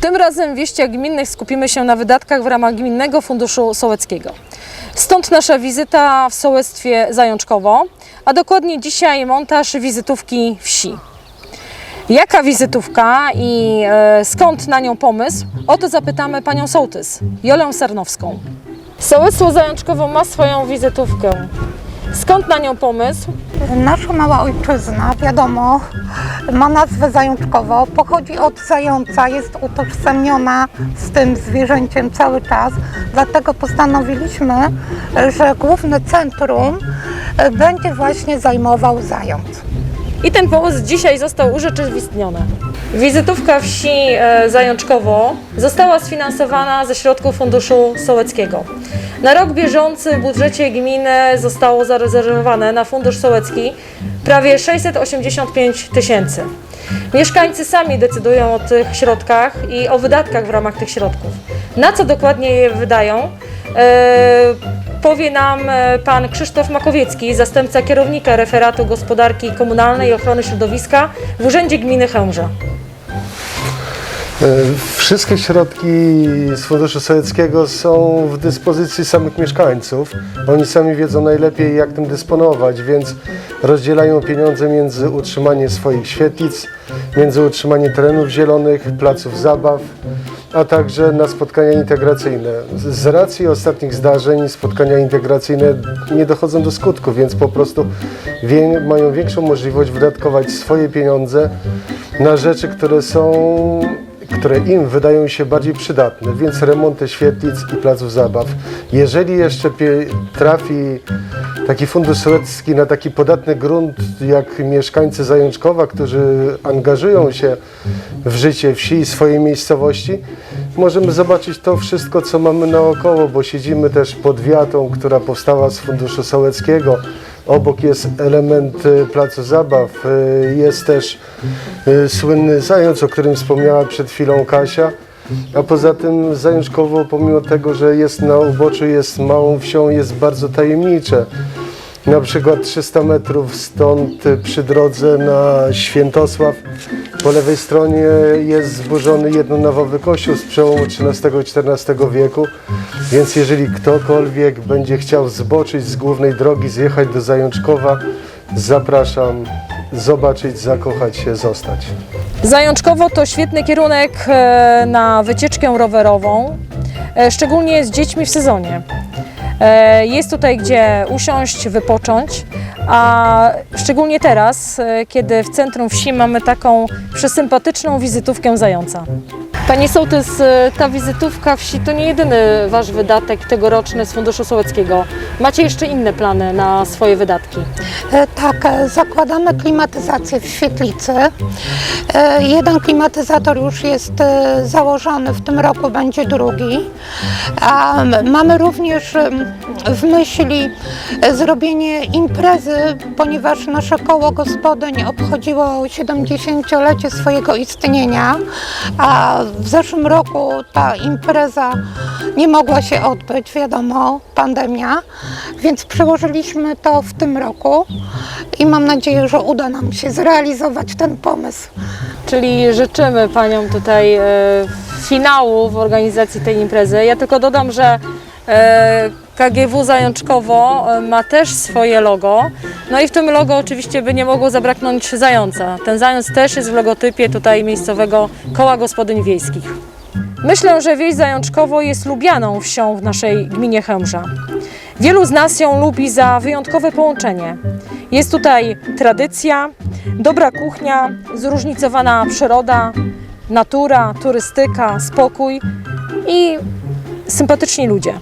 Tym razem w wieściach gminnych skupimy się na wydatkach w ramach Gminnego Funduszu Sołeckiego. Stąd nasza wizyta w sołectwie Zajączkowo, a dokładnie dzisiaj montaż wizytówki wsi. Jaka wizytówka i e, skąd na nią pomysł? O to zapytamy panią sołtys, Jolę Sarnowską. Sołectwo Zajączkowo ma swoją wizytówkę. Skąd na nią pomysł? Nasza mała ojczyzna, wiadomo, ma nazwę zajączkowo, pochodzi od zająca, jest utożsamiona z tym zwierzęciem cały czas, dlatego postanowiliśmy, że główne centrum będzie właśnie zajmował zając. I ten pomysł dzisiaj został urzeczywistniony. Wizytówka wsi e, Zajączkowo została sfinansowana ze środków Funduszu Sołeckiego. Na rok bieżący w budżecie gminy zostało zarezerwowane na Fundusz Sołecki prawie 685 tysięcy. Mieszkańcy sami decydują o tych środkach i o wydatkach w ramach tych środków. Na co dokładnie je wydają? E, powie nam e, pan Krzysztof Makowiecki, zastępca kierownika referatu gospodarki komunalnej i ochrony środowiska w Urzędzie Gminy Chełmża. E, Wszystkie środki z Funduszu Sowieckiego są w dyspozycji samych mieszkańców. Oni sami wiedzą najlepiej, jak tym dysponować, więc rozdzielają pieniądze między utrzymanie swoich świetlic, między utrzymanie terenów zielonych, placów zabaw, a także na spotkania integracyjne. Z- racji ostatnich zdarzeń spotkania integracyjne nie dochodzą do skutku, więc po prostu wie, mają większą możliwość wydatkować swoje pieniądze na rzeczy, które są które im wydają się bardziej przydatne, więc remonty świetlic i placów zabaw. Jeżeli jeszcze trafi taki fundusz sołecki na taki podatny grunt jak mieszkańcy Zajączkowa, którzy angażują się w życie wsi i swojej miejscowości, możemy zobaczyć to wszystko, co mamy naokoło, bo siedzimy też pod wiatą, która powstała z funduszu sołeckiego. Obok jest element y, placu zabaw, y, jest też y, słynny zając, o którym wspomniała przed chwilą Kasia. A poza tym Zajączkowo, pomimo tego, że jest na uboczu, jest małą wsią, jest bardzo tajemnicze. Na przykład 300 metrów stąd y, przy drodze na Świętosław po lewej stronie jest zburzony jednonawowy kościół z przełomu XIII i XIV wieku, więc jeżeli ktokolwiek będzie chciał zboczyć z głównej drogi, zjechać do Zajączkowa, zapraszam zobaczyć, zakochać się, zostać. Zajączkowo to świetny kierunek e, na wycieczkę rowerową, e, szczególnie z dziećmi w sezonie. E, Jest tutaj gdzie usiąść, wypocząć, a szczególnie teraz, e, kiedy w centrum wsi mamy taką przesympatyczną wizytówkę zająca. Panie sołtys, e, ta wizytówka wsi to nie jedyny Wasz wydatek tegoroczny z Funduszu Sołeckiego. Macie jeszcze inne plany na swoje wydatki. E, Tak, e, zakładamy klimatyzację w świetlicy. E, Jeden klimatyzator już jest założony, w tym roku będzie drugi. A mamy również w myśli zrobienie imprezy, ponieważ nasze koło gospodyń obchodziło 70-lecie swojego istnienia, a w zeszłym roku ta impreza nie mogła się odbyć, wiadomo, pandemia, więc przełożyliśmy to w tym roku i mam nadzieję, że uda nam się zrealizować ten pomysł. Czyli życzymy Paniom tutaj e, finału w organizacji tej imprezy. Ja tylko dodam, że KGW Zajączkowo e, ma też swoje logo. No i w tym logo oczywiście by nie mogło zabraknąć zająca. Ten zając też jest w logotypie tutaj miejscowego koła gospodyń wiejskich. Myślę, że wieś Zajączkowo jest lubianą wsią w naszej gminie Chełmża. Wielu z nas ją lubi za wyjątkowe połączenie. Jest tutaj tradycja, dobra kuchnia, zróżnicowana przyroda, natura, turystyka, spokój i sympatyczni ludzie.